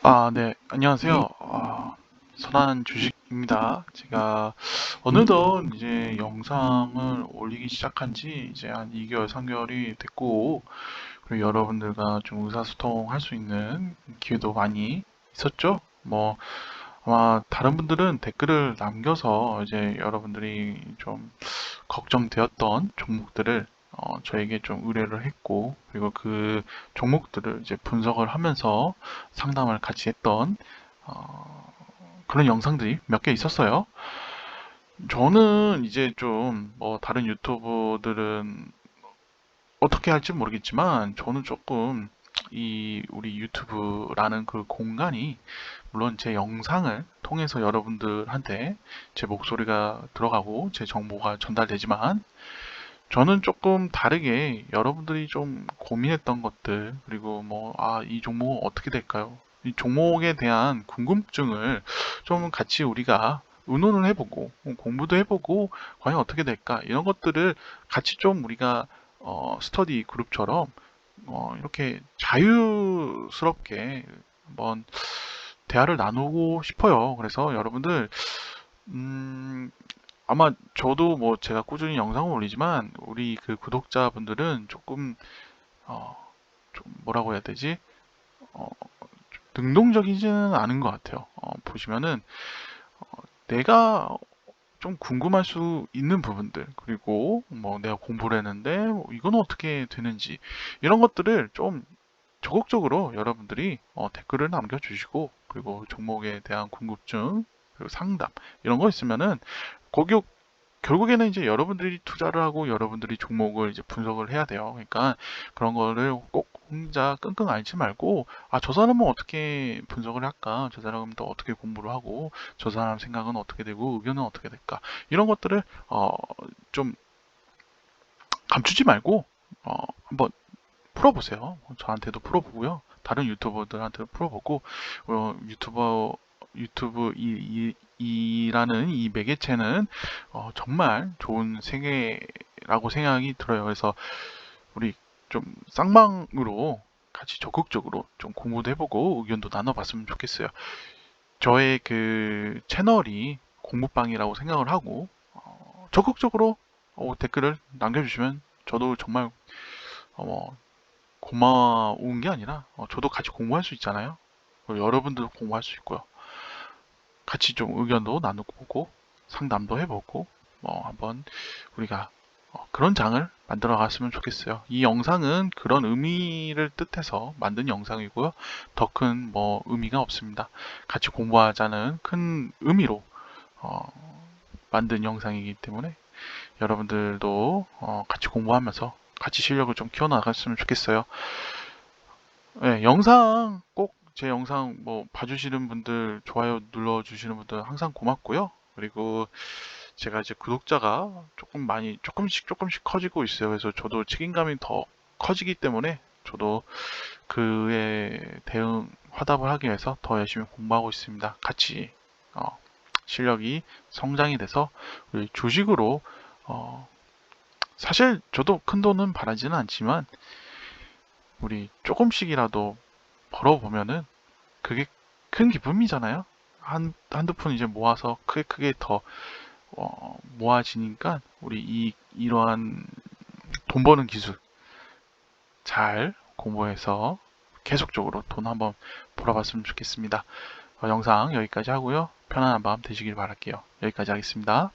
아, 네. 안녕하세요. 아, 선한 주식입니다. 제가 어느덧 이제 영상을 올리기 시작한 지 이제 한 2개월, 3개월이 됐고, 그리고 여러분들과 좀 의사소통할 수 있는 기회도 많이 있었죠? 뭐, 아마 다른 분들은 댓글을 남겨서 이제 여러분들이 좀 걱정되었던 종목들을 어, 저에게 좀 의뢰를 했고, 그리고 그 종목들을 이제 분석을 하면서 상담을 같이 했던 어, 그런 영상들이 몇 개 있었어요. 저는 이제 좀 뭐 다른 유튜버들은 어떻게 할지 모르겠지만 저는 조금 이 우리 유튜브라는 그 공간이 물론 제 영상을 통해서 여러분들한테 제 목소리가 들어가고 제 정보가 전달되지만 저는 조금 다르게 여러분들이 좀 고민했던 것들, 그리고 뭐, 아, 이 종목은 어떻게 될까요? 이 종목에 대한 궁금증을 좀 같이 우리가 의논을 해보고, 공부도 해보고, 과연 어떻게 될까? 이런 것들을 같이 좀 우리가, 어, 스터디 그룹처럼, 어, 이렇게 자유스럽게 한번 대화를 나누고 싶어요. 그래서 여러분들, 음, 아마 저도 뭐 제가 꾸준히 영상을 올리지만 우리 그 구독자분들은 조금 어, 좀 뭐라고 해야 되지? 어, 좀 능동적이지는 않은 것 같아요. 어, 보시면은 어, 내가 좀 궁금할 수 있는 부분들 그리고 뭐 내가 공부를 했는데 뭐 이건 어떻게 되는지 이런 것들을 좀 적극적으로 여러분들이 어, 댓글을 남겨주시고 그리고 종목에 대한 궁금증 그리고 상담 이런 거 있으면은 거기 결국에는 이제 여러분들이 투자를 하고 여러분들이 종목을 이제 분석을 해야 돼요. 그러니까 그런 거를 꼭 혼자 끙끙 앓지 말고 아 저 사람은 어떻게 분석을 할까? 저 사람은 또 어떻게 공부를 하고 저 사람 생각은 어떻게 되고 의견은 어떻게 될까? 이런 것들을 어 좀 감추지 말고 어 한번 풀어보세요. 저한테도 풀어보고요. 다른 유튜버들한테도 풀어보고 어, 유튜버 유튜브 이, 이, 라는 이 매개체는 어, 정말 좋은 세계라고 생각이 들어요. 그래서 우리 좀 쌍방으로 같이 적극적으로 좀 공부도 해보고 의견도 나눠봤으면 좋겠어요. 저의 그 채널이 공부방이라고 생각을 하고 어, 적극적으로 어, 댓글을 남겨주시면 저도 정말 어, 뭐 고마운 게 아니라 어, 저도 같이 공부할 수 있잖아요. 여러분들도 공부할 수 있고요. 같이 좀 의견도 나누고 상담도 해보고 뭐 한번 우리가 어, 그런 장을 만들어 갔으면 좋겠어요. 이 영상은 그런 의미를 뜻해서 만든 영상이고요. 더 큰 뭐 의미가 없습니다. 같이 공부하자는 큰 의미로 어, 만든 영상이기 때문에 여러분들도 어, 같이 공부하면서 같이 실력을 좀 키워나갔으면 좋겠어요. 네, 영상 꼭 제 영상 뭐 봐주시는 분들, 좋아요 눌러주시는 분들 항상 고맙고요. 그리고 제가 이제 구독자가 조금 많이, 조금씩 조금씩 커지고 있어요. 그래서 저도 책임감이 더 커지기 때문에 저도 그에 대응, 화답을 하기 위해서 더 열심히 공부하고 있습니다. 같이, 어, 실력이 성장이 돼서 우리 주식으로, 어, 사실 저도 큰 돈은 바라지는 않지만 우리 조금씩이라도 벌어보면은 그게 큰 기쁨이잖아요. 한, 한두 푼 이제 모아서 크게 크게 더 어, 모아지니까 우리 이, 이러한 돈 버는 기술 잘 공부해서 계속적으로 돈 한번 벌어봤으면 좋겠습니다. 어, 영상 여기까지 하고요. 편안한 밤 되시길 바랄게요. 여기까지 하겠습니다.